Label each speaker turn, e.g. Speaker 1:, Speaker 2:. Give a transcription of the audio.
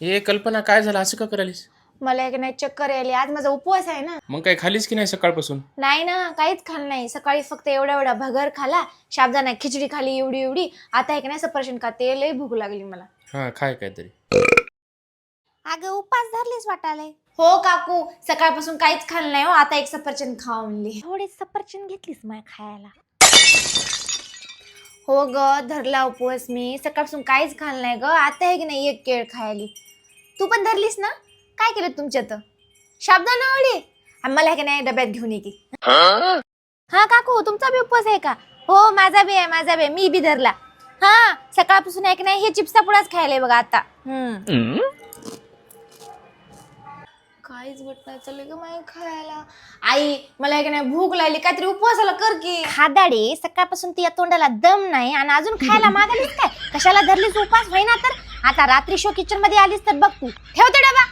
Speaker 1: हे कल्पना काय झालं? असं का करालीस
Speaker 2: मला एक नाही चक्कर यायली. आज माझा उपवास आहे ना.
Speaker 1: मग काय खालीस की नाही सकाळपासून?
Speaker 2: नाही ना काहीच खाल्लं नाही. सकाळी फक्त एवढा एवढा भगर खाला. शाबदाना खिचडी खाली एवढी एवढी. आता एक नाही सफरचंद खाते लय भूक लागली मला.
Speaker 1: हा खाय काहीतरी.
Speaker 2: अगं उपास धरलीस वाटाले हो काकू सकाळपासून काहीच खाल्लं नाही हो. आता एक सफरचंद खावा म्हणली थोडी सफरचंद घेतलीस माय खायला. हो ग धरला उपवास मी. सकाळपासून काहीच खाल्लं नाही ग. आता आहे की नाही एक केळ खायली. तू पण धरलीस ना? काय केलं तुमच्यात? शाबदाना वडी आम्हाला आहे की नाही डब्यात घेऊन ये की. हा? काकू तुमचा बी उपवास आहे का? हो माझा बी आहे माझा बी आहे. मी बी धरला. हा सकाळपासून आहे की नाही हे चिप्सचा पुडाच खायलाय बघा आता. हम्म? काहीच भेटणार चाललंय ग माय खायला. आई मला एक नाही भूक लागली. काहीतरी उपवासाला कर की. खादाडे सकाळपासून ती तोंडाला दम नाही आणि अजून खायला मागालीस काय? कशाला धरलीस उपास होईना तर? आता रात्री शो किचनमध्ये आलीस तर बघ तू. ठेवते डबा.